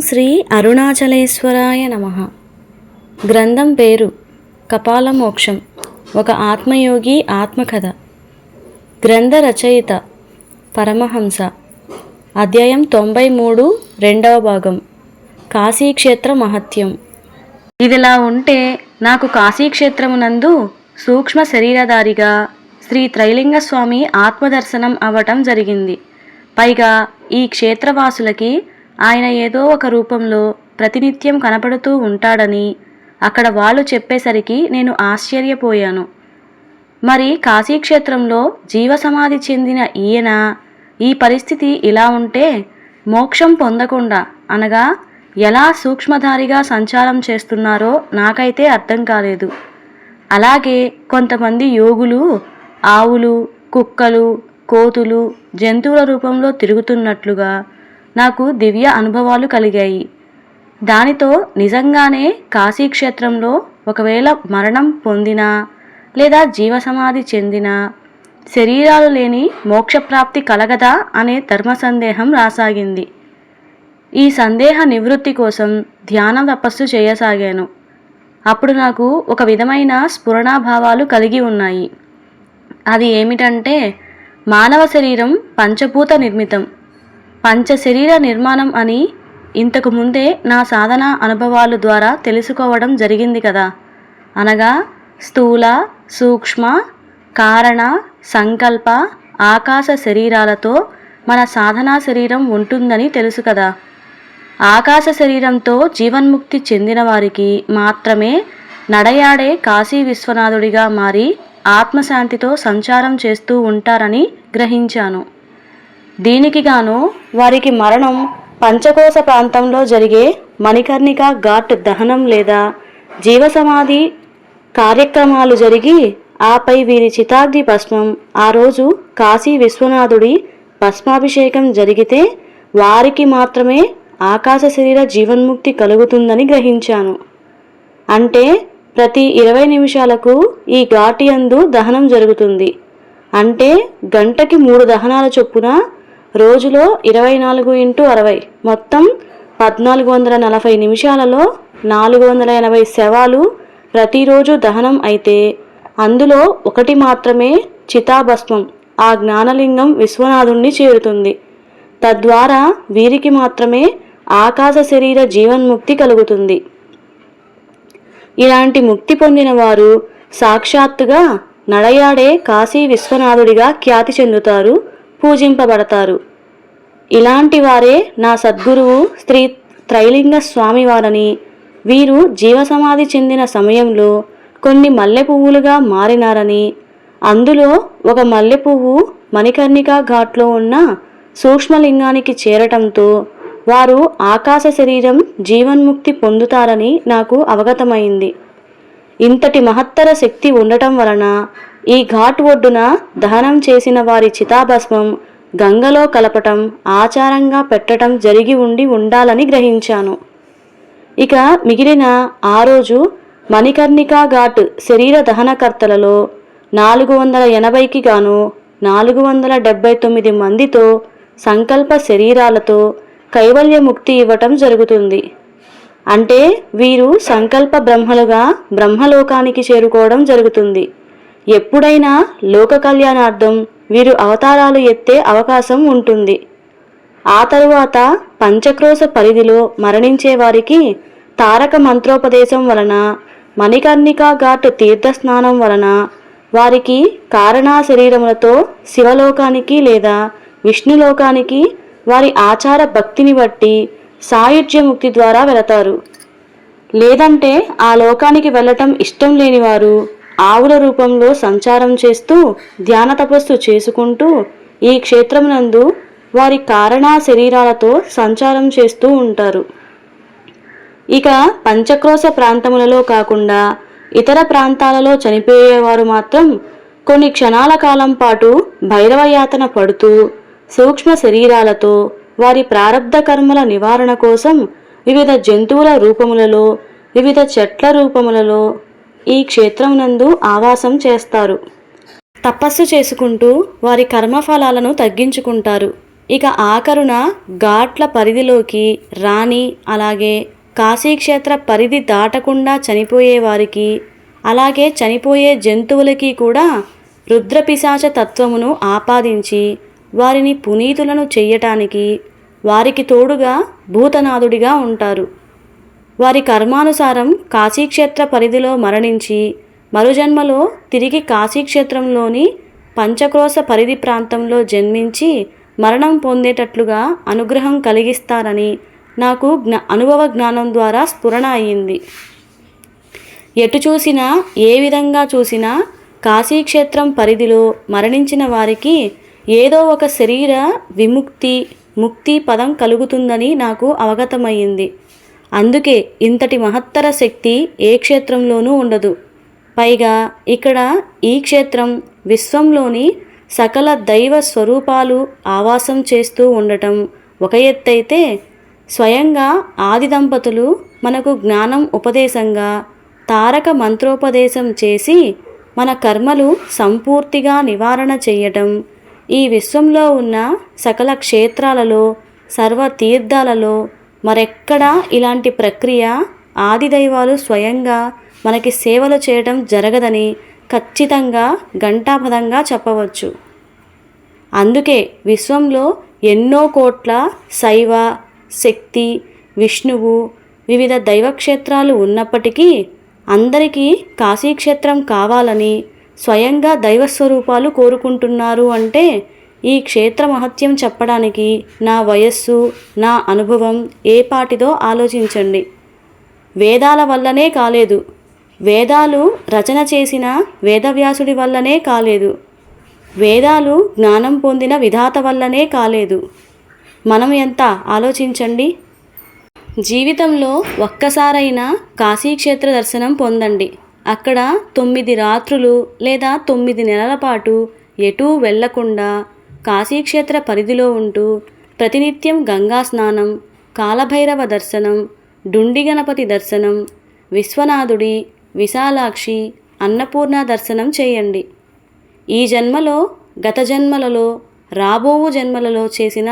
శ్రీ అరుణాచలేశ్వరాయ నమ. గ్రంథం పేరు కపాల మోక్షం ఒక ఆత్మయోగి ఆత్మకథ. గ్రంథ రచయిత పరమహంస. అధ్యాయం తొంభై మూడు రెండవ భాగం. కాశీక్షేత్ర మహత్యం. ఇదిలా ఉంటే నాకు కాశీక్షేత్రమునందు సూక్ష్మ శరీరధారిగా శ్రీ త్రైలింగస్వామి ఆత్మదర్శనం అవ్వటం జరిగింది. పైగా ఈ క్షేత్రవాసులకి ఆయన ఏదో ఒక రూపంలో ప్రతినిత్యం కనపడుతూ ఉంటాడని అక్కడ వాళ్ళు చెప్పేసరికి నేను ఆశ్చర్యపోయాను. మరి కాశీక్షేత్రంలో జీవసమాధి చెందిన ఈయన ఈ పరిస్థితి ఇలా ఉంటే మోక్షం పొందకుండా అనగా ఎలా సూక్ష్మధారిగా సంచారం చేస్తున్నారో నాకైతే అర్థం కాలేదు. అలాగే కొంతమంది యోగులు ఆవులు కుక్కలు కోతులు జంతువుల రూపంలో తిరుగుతున్నట్లుగా నాకు దివ్య అనుభవాలు కలిగాయి. దానితో నిజంగానే కాశీక్షేత్రంలో ఒకవేళ మరణం పొందినా లేదా జీవసమాధి చెందిన శరీరాలు లేని మోక్షప్రాప్తి కలగదా అనే ధర్మ సందేహం రాసాగింది. ఈ సందేహ నివృత్తి కోసం ధ్యాన తపస్సు చేయసాగాను. అప్పుడు నాకు ఒక విధమైన స్ఫురణాభావాలు కలిగి ఉన్నాయి. అది ఏమిటంటే మానవ శరీరం పంచభూత నిర్మితం. పంచ శరీర నిర్మాణం అని ఇంతకు ముందే నా సాధన అనుభవాలు ద్వారా తెలుసుకోవడం జరిగింది కదా. అనగా స్థూల సూక్ష్మ కారణ సంకల్ప ఆకాశ శరీరాలతో మన సాధనా శరీరం ఉంటుందని తెలుసు కదా. ఆకాశ శరీరంతో జీవన్ముక్తి చెందిన వారికి మాత్రమే నడయాడే కాశీ విశ్వనాథుడిగా మారి ఆత్మశాంతితో సంచారం చేస్తూ ఉంటారని గ్రహించాను. దీనికి గాను వారికి మరణం పంచకోశ ప్రాంతంలో జరిగే మణికర్ణిక ఘాట్ దహనం లేదా జీవసమాధి కార్యక్రమాలు జరిగి ఆపై వీరి చితాగ్ని భస్మం. ఆ రోజు కాశీ విశ్వనాథుడి భస్మాభిషేకం జరిగితే వారికి మాత్రమే ఆకాశ శరీర జీవన్ముక్తి కలుగుతుందని గ్రహించాను. అంటే ప్రతి ఇరవై నిమిషాలకు ఈ ఘాటి యందు దహనం జరుగుతుంది. అంటే గంటకి మూడు దహనాల చొప్పున రోజులో ఇరవై నాలుగు ఇంటూ అరవై. మొత్తం పద్నాలుగు వందల నలభై నిమిషాలలో నాలుగు వందల ఎనభై శవాలు ప్రతిరోజు దహనం అయితే అందులో ఒకటి మాత్రమే చితాభస్మం ఆ జ్ఞానలింగం విశ్వనాథుణ్ణి చేరుతుంది. తద్వారా వీరికి మాత్రమే ఆకాశ శరీర జీవన్ముక్తి కలుగుతుంది. ఇలాంటి ముక్తి పొందిన వారు సాక్షాత్తుగా నడయాడే కాశీ విశ్వనాథుడిగా ఖ్యాతి చెందుతారు. పూజింపబడతారు. ఇలాంటి వారే నా సద్గురువు శ్రీ త్రైలింగ స్వామివారని. వీరు జీవసమాధి చెందిన సమయంలో కొన్ని మల్లె పువ్వులుగా మారినారని. అందులో ఒక మల్లె పువ్వు మణికర్ణికా ఘాట్లో ఉన్న సూక్ష్మలింగానికి చేరటంతో వారు ఆకాశ శరీరం జీవన్ముక్తి పొందుతారని నాకు అవగతమైంది. ఇంతటి మహత్తర శక్తి ఉండటం వలన ఈ ఘాట్ ఒడ్డున దహనం చేసిన వారి చితాభస్మం గంగలో కలపటం ఆచారంగా పెట్టటం జరిగి ఉండి ఉండాలని గ్రహించాను. ఇక మిగిలిన ఆ రోజు మణికర్ణికా ఘాట్ శరీర దహనకర్తలలో నాలుగు వందల ఎనభైకి గాను నాలుగు వందల డెబ్బై తొమ్మిది మందితో సంకల్ప శరీరాలతో కైవల్యముక్తి ఇవ్వటం జరుగుతుంది. అంటే వీరు సంకల్ప బ్రహ్మలుగా బ్రహ్మలోకానికి చేరుకోవడం జరుగుతుంది. ఎప్పుడైనా లోక కళ్యాణార్థం వీరు అవతారాలు ఎత్తే అవకాశం ఉంటుంది. ఆ తరువాత పంచక్రోశ పరిధిలో మరణించే వారికి తారక మంత్రోపదేశం వలన మణికర్ణికా ఘాట్ తీర్థస్నానం వలన వారికి కారణా శరీరములతో శివలోకానికి లేదా విష్ణులోకానికి వారి ఆచార భక్తిని బట్టి సాయుధ్యముక్తి ద్వారా వెళతారు. లేదంటే ఆ లోకానికి వెళ్ళటం ఇష్టం లేని వారు ఆవుల రూపంలో సంచారం చేస్తూ ధ్యాన తపస్సు చేసుకుంటూ ఈ క్షేత్రమునందు వారి కారణా శరీరాలతో సంచారం చేస్తూ ఉంటారు. ఇక పంచక్రోశ ప్రాంతములలో కాకుండా ఇతర ప్రాంతాలలో చనిపోయేవారు మాత్రం కొన్ని క్షణాల కాలం పాటు భైరవయాతన పడుతూ సూక్ష్మ శరీరాలతో వారి ప్రారబ్ధ కర్మల నివారణ కోసం వివిధ జంతువుల రూపములలో వివిధ చెట్ల రూపములలో ఈ క్షేత్రమునందు ఆవాసం చేస్తారు. తపస్సు చేసుకుంటూ వారి కర్మఫలాలను తగ్గించుకుంటారు. ఇక ఆఖరున ఘాట్ల పరిధిలోకి రాని అలాగే కాశీక్షేత్ర పరిధి దాటకుండా చనిపోయే వారికి అలాగే చనిపోయే జంతువులకి కూడా రుద్రపిశాచ తత్వమును ఆపాదించి వారిని పునీతులను చెయ్యటానికి వారికి తోడుగా భూతనాథుడిగా ఉంటారు. వారి కర్మానుసారం కాశీక్షేత్ర పరిధిలో మరణించి మరుజన్మలో తిరిగి కాశీక్షేత్రంలోని పంచక్రోశ పరిధి ప్రాంతంలో జన్మించి మరణం పొందేటట్లుగా అనుగ్రహం కలిగిస్తారని నాకు జ్ఞా అనుభవ జ్ఞానం ద్వారా స్ఫురణ అయ్యింది ఎటు చూసినా ఏ విధంగా చూసినా కాశీక్షేత్రం పరిధిలో మరణించిన వారికి ఏదో ఒక శరీర విముక్తి ముక్తి పదం కలుగుతుందని నాకు అవగతమయ్యింది. అందుకే ఇంతటి మహత్తర శక్తి ఏ క్షేత్రంలోనూ ఉండదు. పైగా ఇక్కడ ఈ క్షేత్రం విశ్వంలోని సకల దైవ స్వరూపాలు ఆవాసం చేస్తూ ఉండటం. ఒక ఎత్తైతే స్వయంగా ఆది దంపతులు మనకు జ్ఞానం ఉపదేశంగా తారక మంత్రోపదేశం చేసి మన కర్మలు సంపూర్తిగా నివారణ చేయటం. ఈ విశ్వంలో ఉన్న సకల క్షేత్రాలలో సర్వ తీర్థాలలో మరెక్కడా ఇలాంటి ప్రక్రియ ఆది దైవాలు స్వయంగా మనకి సేవలు చేయడం జరగదని ఖచ్చితంగా ఘంటాపదంగా చెప్పవచ్చు. అందుకే విశ్వంలో ఎన్నో కోట్ల శైవ శక్తి విష్ణువు వివిధ దైవక్షేత్రాలు ఉన్నప్పటికీ అందరికీ కాశీక్షేత్రం కావాలని స్వయంగా దైవస్వరూపాలు కోరుకుంటున్నారు అంటే ఈ క్షేత్ర మహత్యం చెప్పడానికి నా వయస్సు నా అనుభవం ఏ పాటిదో ఆలోచించండి. వేదాల వల్లనే కాలేదు. వేదాలు రచన చేసిన వేదవ్యాసుడి వల్లనే కాలేదు. వేదాలు జ్ఞానం పొందిన విధాత వల్లనే కాలేదు. మనం ఎంత ఆలోచించండి? జీవితంలో ఒక్కసారైనా కాశీక్షేత్ర దర్శనం పొందండి. అక్కడ తొమ్మిది రాత్రులు లేదా తొమ్మిది నెలల పాటు ఎటూ వెళ్ళకుండా కాశీక్షేత్ర పరిధిలో ఉంటూ ప్రతినిత్యం గంగా స్నానం కాలభైరవ దర్శనం డుండి గణపతి దర్శనం విశ్వనాథుడి విశాలాక్షి అన్నపూర్ణ దర్శనం చేయండి. ఈ జన్మలో గత జన్మలలో రాబోవు జన్మలలో చేసిన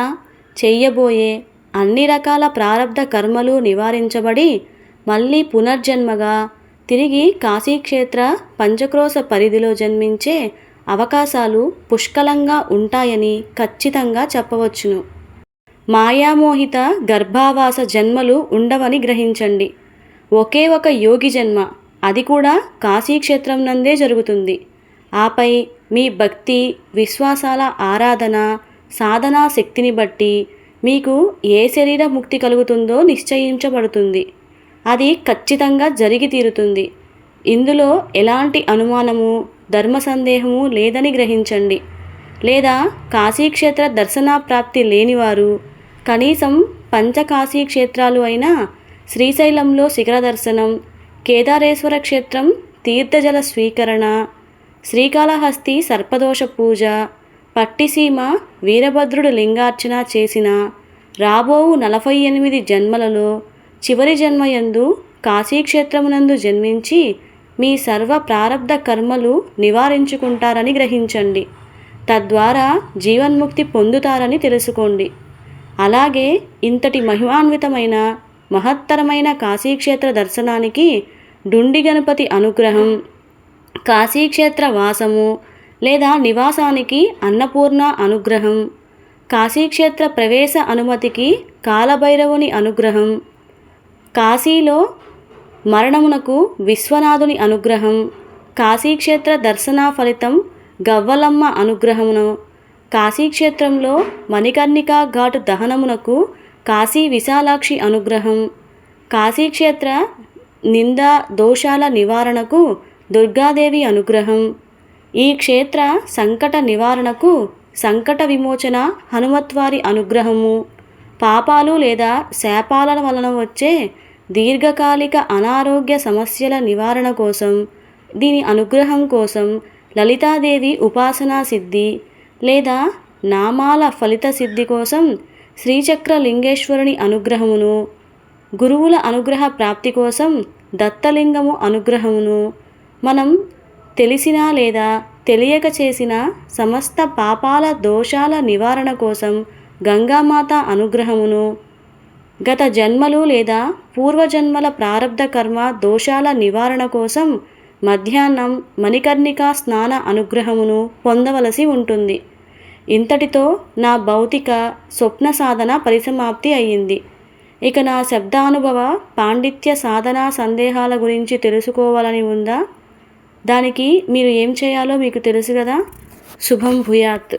చెయ్యబోయే అన్ని రకాల ప్రారంధ కర్మలు నివారించబడి మళ్ళీ పునర్జన్మగా తిరిగి కాశీక్షేత్ర పంచక్రోశ పరిధిలో జన్మించే అవకాశాలు పుష్కలంగా ఉంటాయని ఖచ్చితంగా చెప్పవచ్చును. మాయామోహిత గర్భావాస జన్మలు ఉండవని గ్రహించండి. ఒకే ఒక యోగి జన్మ అది కూడా కాశీక్షేత్రం నందే జరుగుతుంది. ఆపై మీ భక్తి విశ్వాసాల ఆరాధన సాధనా శక్తిని బట్టి మీకు ఏ శరీర ముక్తి కలుగుతుందో నిశ్చయించబడుతుంది. అది ఖచ్చితంగా జరిగి తీరుతుంది. ఇందులో ఎలాంటి అనుమానము ధర్మ సందేహము లేదని గ్రహించండి. లేదా కాశీక్షేత్ర దర్శన ప్రాప్తి లేనివారు కనీసం పంచకాశీ క్షేత్రాలు అయిన శ్రీశైలంలో శిఖర దర్శనం కేదారేశ్వర క్షేత్రం తీర్థజల స్వీకరణ శ్రీకాళహస్తి సర్పదోష పూజ పట్టిసీమ వీరభద్రుడు లింగార్చన చేసిన రాబోవు నలభై ఎనిమిది జన్మలలో చివరి జన్మయందు కాశీక్షేత్రమునందు జన్మించి మీ సర్వ ప్రారబ్ధ కర్మలు నివారించుకుంటారని గ్రహించండి. తద్వారా జీవన్ముక్తి పొందుతారని తెలుసుకోండి. అలాగే ఇంతటి మహిమాన్వితమైన మహత్తరమైన కాశీక్షేత్ర దర్శనానికి డుండి గణపతి అనుగ్రహం కాశీక్షేత్ర వాసము లేదా నివాసానికి అన్నపూర్ణ అనుగ్రహం కాశీక్షేత్ర ప్రవేశ అనుమతికి కాలభైరవుని అనుగ్రహం కాశీలో మరణమునకు విశ్వనాథుని అనుగ్రహం. కాశీక్షేత్ర దర్శన ఫలితం గవ్వలమ్మ అనుగ్రహమును. కాశీక్షేత్రంలో మణికర్ణికా ఘాటు దహనమునకు కాశీ విశాలాక్షి అనుగ్రహం. కాశీక్షేత్ర నింద దోషాల నివారణకు దుర్గాదేవి అనుగ్రహం. ఈ క్షేత్ర సంకట నివారణకు సంకట విమోచన హనుమత్వారి అనుగ్రహము. పాపాలు లేదా శాపాల వలన వచ్చే దీర్ఘకాలిక అనారోగ్య సమస్యల నివారణ కోసం దీని అనుగ్రహం కోసం లలితాదేవి ఉపాసనా సిద్ధి లేదా నామాల ఫలిత సిద్ధి కోసం శ్రీచక్ర లింగేశ్వరుని అనుగ్రహమును గురువుల అనుగ్రహ ప్రాప్తి కోసం దత్తలింగము అనుగ్రహమును మనం తెలిసినా లేదా తెలియక చేసిన సమస్త పాపాల దోషాల నివారణ కోసం గంగామాత అనుగ్రహమును గత జన్మలు లేదా పూర్వజన్మల ప్రారంధ కర్మ దోషాల నివారణ కోసం మధ్యాహ్నం మణికర్ణికా స్నాన అనుగ్రహమును పొందవలసి ఉంటుంది. ఇంతటితో నా భౌతిక స్వప్న సాధన పరిసమాప్తి అయ్యింది. ఇక నా శబ్దానుభవ పాండిత్య సాధనా సందేహాల గురించి తెలుసుకోవాలని ఉందా? దానికి మీరు ఏం చేయాలో మీకు తెలుసు కదా? శుభం భూయాత్.